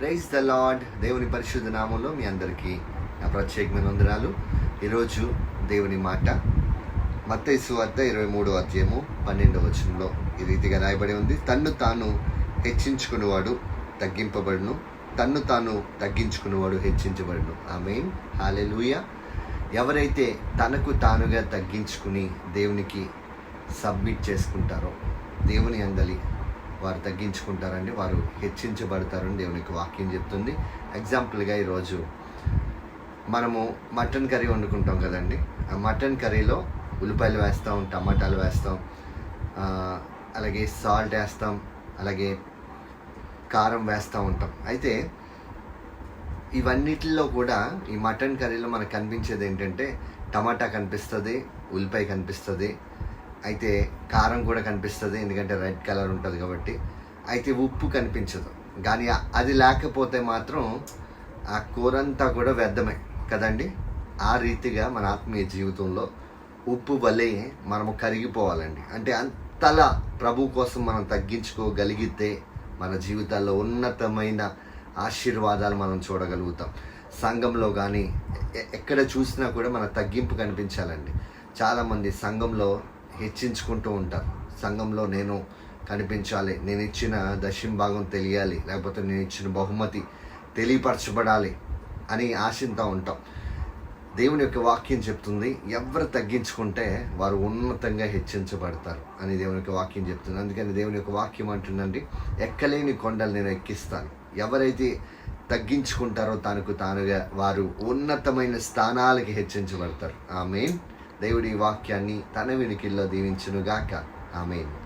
Praise the lord దేవుని పరిశుద్ధ నామంలో మీ అందరికీ నా ప్రత్యేకమైన వందనాలు. ఈరోజు దేవుని మాట మత్తైసు వద్ద ఇరవై మూడో అధ్యాయము పన్నెండవ వచనంలో ఈ రీతిగా రాయబడి ఉంది. తన్ను తాను హెచ్చించుకునేవాడు తగ్గింపబడును. తన్ను తాను తగ్గించుకునేవాడు హెచ్చించబడును. ఆమె హాలెలుయ. ఎవరైతే తనకు తానుగా తగ్గించుకుని దేవునికి సబ్మిట్ చేసుకుంటారో దేవుని అందలి వారు తగ్గించుకుంటారండి వారు హెచ్చించబడతారని దేవునికి వాక్యం చెప్తుంది. ఎగ్జాంపుల్గా ఈరోజు మనము మటన్ కర్రీ వండుకుంటాం కదండి. ఆ మటన్ కర్రీలో ఉల్లిపాయలు వేస్తాం టమాటాలు వేస్తాం అలాగే సాల్ట్ వేస్తాం అలాగే కారం వేస్తూ ఉంటాం. అయితే ఇవన్నిటిలో కూడా ఈ మటన్ కర్రీలో మనకు కనిపించేది ఏంటంటే టమాటా కనిపిస్తుంది ఉల్లిపాయ కనిపిస్తుంది అయితే కారం కూడా కనిపిస్తుంది ఎందుకంటే రెడ్ కలర్ ఉంటుంది కాబట్టి. అయితే ఉప్పు కనిపించదు. కానీ అది లేకపోతే మాత్రం ఆ కూరంతా కూడా వ్యర్థమే. కదండి? ఆ రీతిగా మన ఆత్మీయ జీవితంలో ఉప్పు వలె మనము కరిగిపోవాలండి. అంటే అంతలా ప్రభు కోసం మనం తగ్గించుకోగలిగితే మన జీవితాల్లో ఉన్నతమైన ఆశీర్వాదాలు మనం చూడగలుగుతాం. సంఘంలో కానీ ఎక్కడ చూసినా కూడా మన తగ్గింపు కనిపించాలండి. చాలామంది సంఘంలో హెచ్చించుకుంటూ ఉంటారు సంఘంలో నేను కనిపించాలి. నేను ఇచ్చిన దశం భాగం తెలియాలి. లేకపోతే నేను ఇచ్చిన బహుమతి తెలియపరచబడాలి అని ఆశంతో ఉంటాం. దేవుని యొక్క వాక్యం చెప్తుంది ఎవరు తగ్గించుకుంటే వారు ఉన్నతంగా హెచ్చించబడతారు అని దేవుని యొక్క వాక్యం చెప్తుంది. అందుకని దేవుని యొక్క వాక్యం అంటుందండి ఎక్కలేని కొండలు నేను ఎక్కిస్తాను. ఎవరైతే తగ్గించుకుంటారో తనకు తానుగా వారు ఉన్నతమైన స్థానాలకి హెచ్చించబడతారు. ఆ మెయిన్ దేవుడి వాక్యాన్ని తన వెనుకల్లో దీవించునుగాక. ఆమెను.